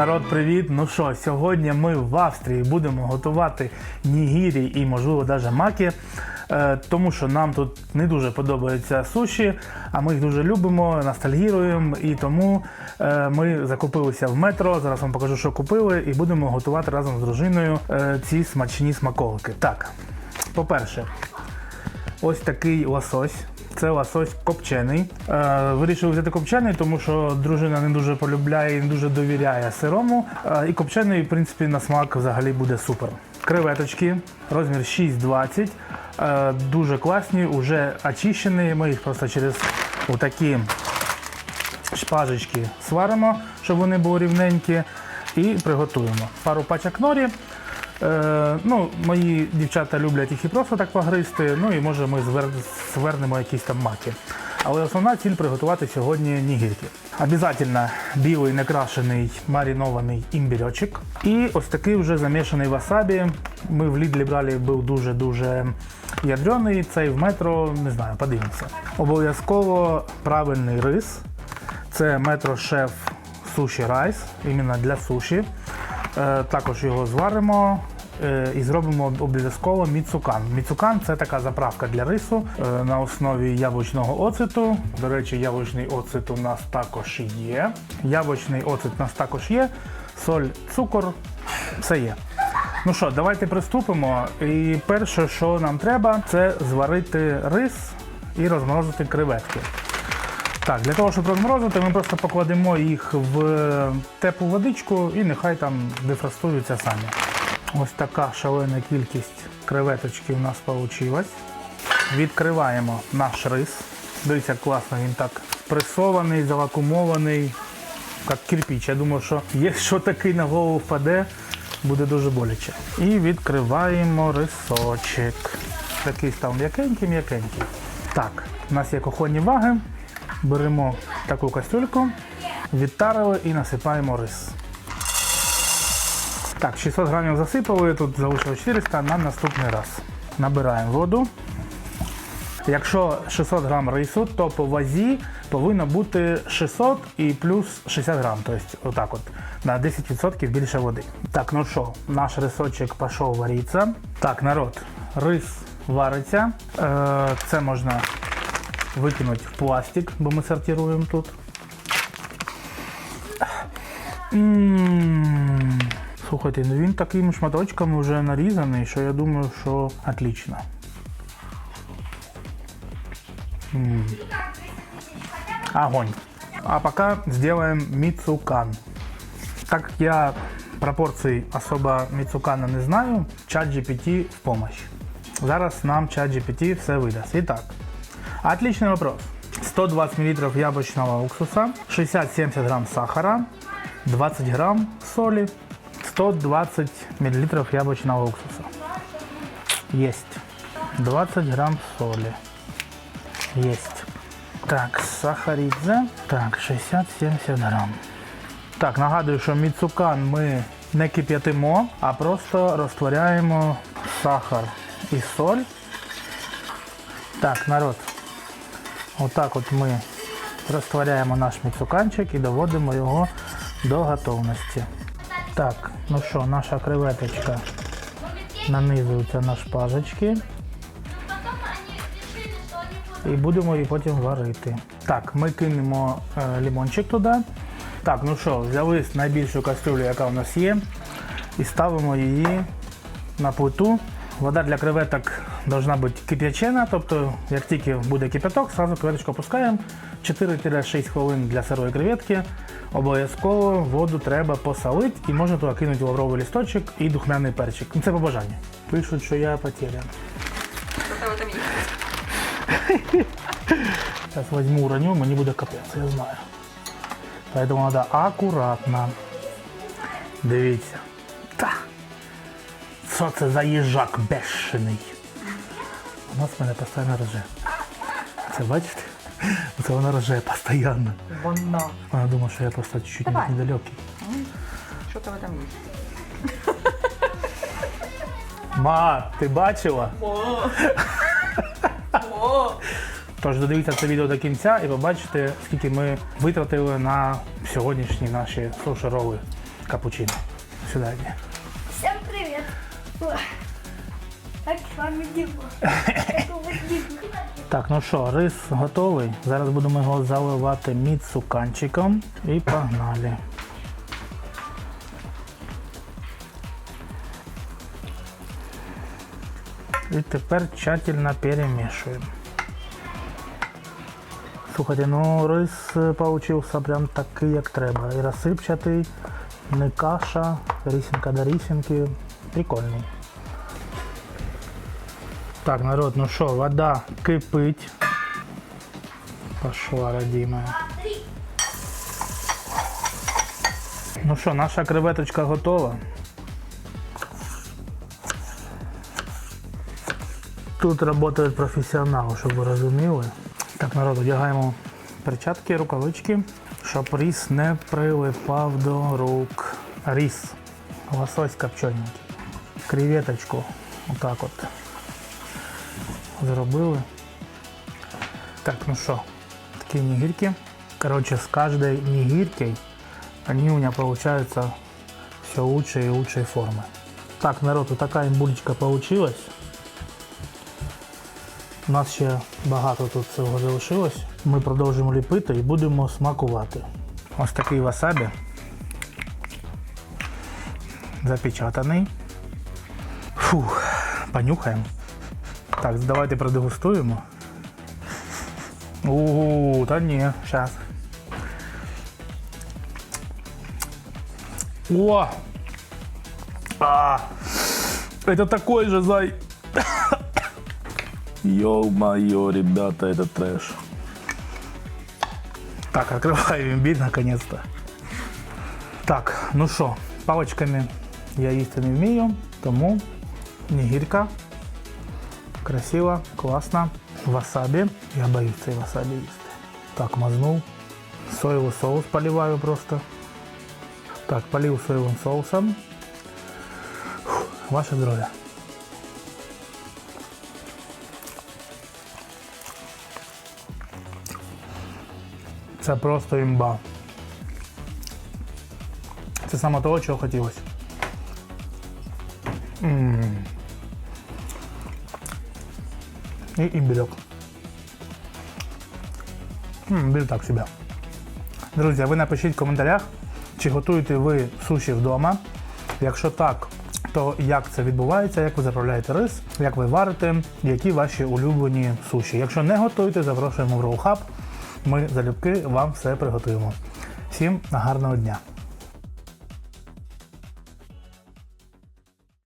народ, привіт! Ну що, сьогодні ми в Австрії будемо готувати нігірі і, можливо, навіть маки. Е, Тому що нам тут не дуже подобаються суші, а ми їх дуже любимо, ностальгіруємо. І тому е, ми закупилися в метро. Зараз вам покажу, що купили, і будемо готувати разом з дружиною е, ці смачні смаколики. Так, по-перше, ось такий лосось. Це лосось копчений. Е, вирішив взяти копчений, тому що дружина не дуже полюбляє і не дуже довіряє сирому. Е, і копчений, в принципі, на смак взагалі буде супер. Креветочки, розмір 6,20. Е, дуже класні, вже очищені. Ми їх просто через отакі шпажечки сваримо, щоб вони були рівненькі, і приготуємо. Пару пачок норі. Е, ну, мої дівчата люблять їх і просто так погризти, ну і може ми звер... звернемо якісь там маки. Але основна ціль приготувати сьогодні нігірки. Обязательно білий некрашений маринований імбірьочок. І ось такий вже замішаний васабі. Ми в Лідлі брали, був дуже-дуже ядрений. Цей в метро, не знаю, подивимося. Обов'язково правильний рис. Це метро шеф суші райс, іменно для суші. Е, Також його зваримо і зробимо обов'язково міцукан. Міцукан це така заправка для рису е, на основі яблучного оцету. До речі, яблучний оцет у нас також є. Яблучний оцет у нас також є. Соль, цукор, все є. Ну що, давайте приступимо. І перше, що нам треба, це зварити рис і розморозити креветки. Так, для того, щоб розморозити, ми просто покладемо їх в теплу водичку і нехай там дефростуються самі. Ось така шалена кількість креветочки у нас вийшла. Відкриваємо наш рис. Дивіться, класно він так пресований, завакумований, як кирпіч. Я думаю, що якщо такий на голову впаде, буде дуже боляче. І відкриваємо рисочок. Такий став м'якенький-м'якенький. Так, у нас є кухонні ваги. Беремо таку кастрюльку, відтарили і насипаємо рис. Так, 600 грамів засипали, тут залишилось 400 на наступний раз. Набираємо воду. Якщо 600 грам рису, то по вазі повинно бути 600 і плюс 60 грам. Тобто отак от, на 10% більше води. Так, ну що, наш рисочок пішов варитися. Так, народ, рис вариться. Е, це можна викинути в пластик, бо ми сортируємо тут. М, Слухайте, ну він такими шматочками вже нарізаний, що я думаю, що отлично. М. Огонь. А пока сделаем мицукан. Так как я пропорций особо мицукана не знаю, чат GPT в помощь. Зараз нам чат GPT все видасть. Итак, Отличный вопрос. 120 мл яблочного уксуса, 60-70 грамм сахара, 20 грамм соли, 120 мл яблочного уксуса. Есть. 20 грамм соли. Есть. Так, сахаридзе. Так, 60-70 грамм. Так, нагадую, що міцукан ми не кип'ятимо, а просто розтворяємо сахар і соль. Так, народ. Отак от ми розтворяємо наш міцуканчик і доводимо його до готовності. Так, ну що, наша креветочка нанизується на шпажечки. І будемо її потім варити. Так, ми кинемо е, лимончик туди. Так, ну що, взяли найбільшу кастрюлю, яка у нас є, і ставимо її на плиту. Вода для креветок должна бути кип'ячена, тобто як тільки буде кипяток, сразу креветочку опускаємо. 4-6 хвилин для сирої креветки. Обов'язково воду треба посолити і можна туди кинути лавровий лісточок і духмяний перчик. Ну, Це по бажанню. Пишуть, що я потерян. Зараз візьму уроню, мені буде капець, я знаю. Поэтому треба акуратно. Дивіться. Та. Що це за їжак бешений? У нас мене постійно рже. Це бачите? Це вона рже постійно. Вона. Вона думає, що я просто чуть-чуть Давай. недалекий. Что-то в этом есть. Ма, ти бачила? О! О! Тож додивіться це відео до кінця і побачите, скільки ми витратили на сьогоднішні наші суші роли. капучино. Сюди йди. Всем привет! Ой, Как с вами дела? Так, ну що, рис готовий. Зараз будемо його заливати міцуканчиком і погнали. І тепер тщательно перемішуємо. Слухайте, ну рис получився прям такий, як треба. І розсипчатий, не каша, рісінка до рісінки. Прикольний. Так, народ, ну що, вода кипить. Пошла, родимая. Ну що, наша креветочка готова. Тут працюють професіонали, щоб ви розуміли. Так, народ, одягаємо перчатки, рукавички, щоб ріс не прилипав до рук. Ріс. Лосось копчененький. Креветочку. Отак от. Зробили. Так, ну що, такі нігірки. Короче, с каждой нигиркой они у меня получаются все лучше и лучшей формы. Так, народ, вот такая имбулечка получилась. У нас ще багато тут цього залишилось. Ми продовжимо ліпити і будемо смакувати. Ось такий васабі. Запечатаний. Фух, понюхаємо. Так, давайте продегустуємо. Ууу, та ні, зараз. О! А! Это такой же зай. Ё-моё, ребята, это трэш. Так, открываем имбирь наконец-то. Так, ну що, паличками я їсти не вмію, тому нігірка. Красиво, класно. Васабі. Я боюсь цей васабі їсти. Так, мазнув. Соєвий соус поливаю просто. Так, полив соєвим соусом. Фух, Ваше здоров'я. Це просто імба. Це саме того, чого хотілося. М. І імбірок. Імбір так себе. Друзі, ви напишіть в коментарях, чи готуєте ви суші вдома. Якщо так, то як це відбувається, як ви заправляєте рис, як ви варите, які ваші улюблені суші. Якщо не готуєте, запрошуємо в Hub. Ми залюбки вам все приготуємо. Всім гарного дня!